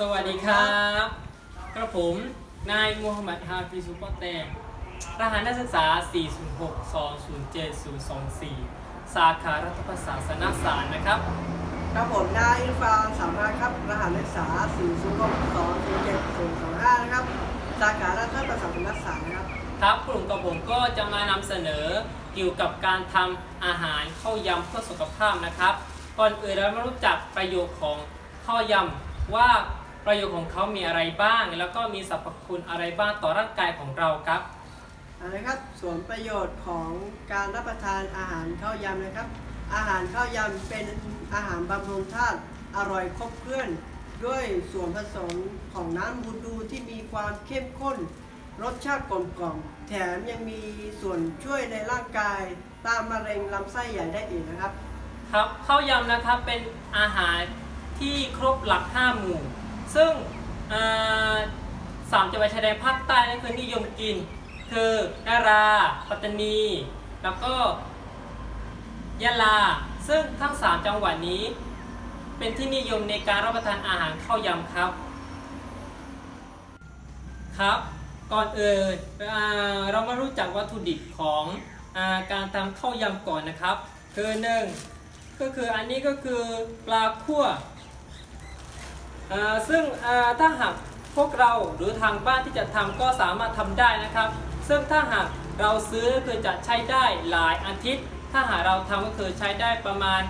สวัสดีครับ กระผม นายมูฮัมหมัดฮาฟิซุปเปอร์แตงรหัสนักศึกษา 406207024 สาขารัฐประศาสนศาสตร์นะครับ ครับผมนายอิรฟานสามารถครับ รหัสนักศึกษา4 0 6 2 0 7 0 2 5นะครับ สาขารัฐประศาสนศาสตร์นะครับ ครับกลุ่มกับผมก็จะมานำเสนอเกี่ยวกับการทำอาหารข้าวยำเพื่อสุขภาพนะครับ ก่อนอื่นเรามารู้จักประโยชน์ของข้าวยำว่า ประโยชน์ของเขามีอะไรบ้าง แล้วก็มีสรรพคุณอะไรบ้างต่อร่างกายของเราครับเอาละครับส่วนประโยชน์ของการรับประทานอาหารข้าวยำนะครับ อาหารข้าวยำเป็นอาหารบำรุงธาตุอร่อยครบเครื่องด้วยส่วนผสมของน้ำบูดูที่มีความเข้มข้น รสชาติกลมกล่อมแถมยังมีส่วนช่วยในร่างกายต้านมะเร็งลำไส้ใหญ่ได้อีกนะครับ ครับข้าวยำนะครับเป็นอาหารที่ครบหลัก 5 หมู่ ซึ่งสามจังหวัดชายแดนภาคใต้นั่นคือนิยมกิน คือนาราปัตตานี แล้วก็ยะลา ซึ่งทั้ง 3 จังหวัดนี้ เป็นที่นิยมในการรับประทานอาหารข้าวยำครับ ครับ ก่อนอื่นอ่าเรามารู้จักวัตถุดิบของอการทำข้าวยำก่อนนะครับ คือหนึ่งก็คืออันนี้ก็คือปลาคั่ว ซึ่งถ้าหากพวกเราหรือทางบ้านที่จะทำก็สามารถทำได้นะครับ ซึ่งถ้าหากเราซื้อก็คือจะใช้ได้หลายอาทิตย์ ถ้าหากเราทำก็คือใช้ได้ประมาณ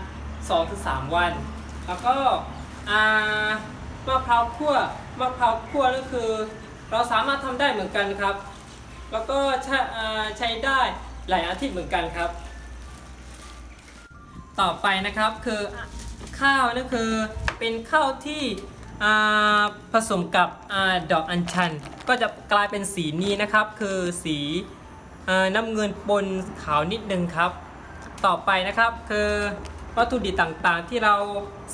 2-3 วัน แล้วก็มะพร้าวคั่วมะพร้าวคั่วก็คือ เราสามารถทำได้เหมือนกันครับ แล้วก็ใช้ใช้ได้หลายอาทิตย์เหมือนกันครับ ต่อไปนะครับคือข้าวนั่นคือเป็นข้าวที่ ผสมกับอดอกอัญชัน ก็จะกลายเป็นสีนี้นะครับ คือสีอน้ำเงินปนขาวนิดนึงครับ ต่อไปนะครับคือวัตถุดิบต่างๆ ที่เรา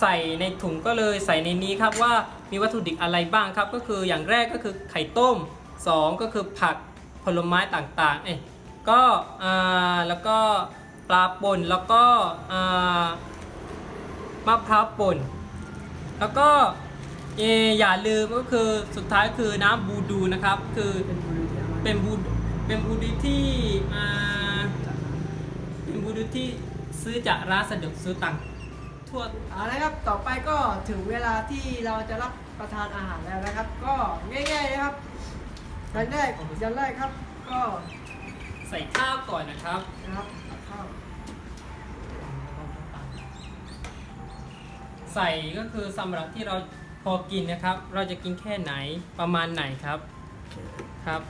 ใส่ในถุงก็เลยใส่ในนี้ครับว่ามีวัตถุดิบอะไรบ้างครับ ก็คืออย่างแรกก็คือไข่ต้ม 2 ก็คือผักผลไม้ต่างๆเอ้ก็อ่าแล้วก็ปลาป่นแล้วก็อ่ามะพร้าวป่น แล้วก็ เอออย่าลืมก็คือสุดท้ายคือน้ำบูดูนะครับ คือเป็นบุรีที่อร่อยเป็นบูดเป็นบูดูที่อ่าเป็นบูดูที่ซื้อจากร้านสะดวกซื้อต่างทั่วเอาละครับ ต่อไปก็ถึงเวลาที่เราจะรับประทานอาหารแล้วนะครับ ก็ง่ายๆนะครับอย่างแรกอย่างแรกครับ ก็ใส่ข้าวก่อนนะครับนะครับข้าวใส่ก็คือสำหรับที่เรา พอกินนะครับ เราจะกินแค่ไหนประมาณไหนครับครับ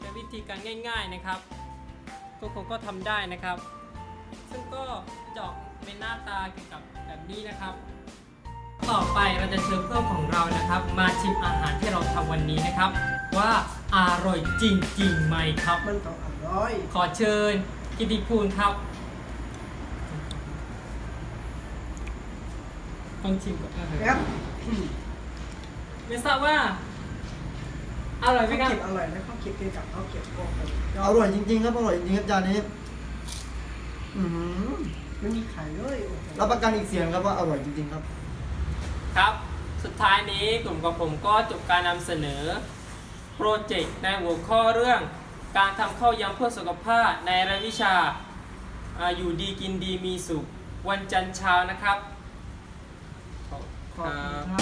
เป็นวิธีการง่าย ๆนะครับ ทุกคนก็ทำได้นะครับ ซึ่งก็จะออกเป็นหน้าตาเกี่ยวกับแบบนี้นะครับ ต่อไปเราจะเชิญเพื่อนของเรานะครับ มาชิมอาหารที่เราทำวันนี้นะครับ ว่าอร่อยจริงๆไหมครับมันต้องอร่อย ขอเชิญกิติภูลครับต้องชิมก่อนนะครับไม่ทราบว่า อร่อยไหมข้าวครับ เก็บอร่อยนะข้าวเก็บกินกับข้าวเก็บโอ้โหอร่อยจริงๆครับอร่อยจริงๆครับจานนี้อือหือไม่มีไข่เลยโอ้โห รับประกันอีกเสียงครับว่าอร่อยจริงๆครับ ครับ สุดท้ายนี้กลุ่มของผมก็จบการนำเสนอ โปรเจกต์ในหัวข้อเรื่อง การทำข้าวยำเพื่อสุขภาพในรายวิชาอาอยู่ดีกินดีมีสุข วันจันทร์เช้านะครับขอบขอบคคุณรับครับ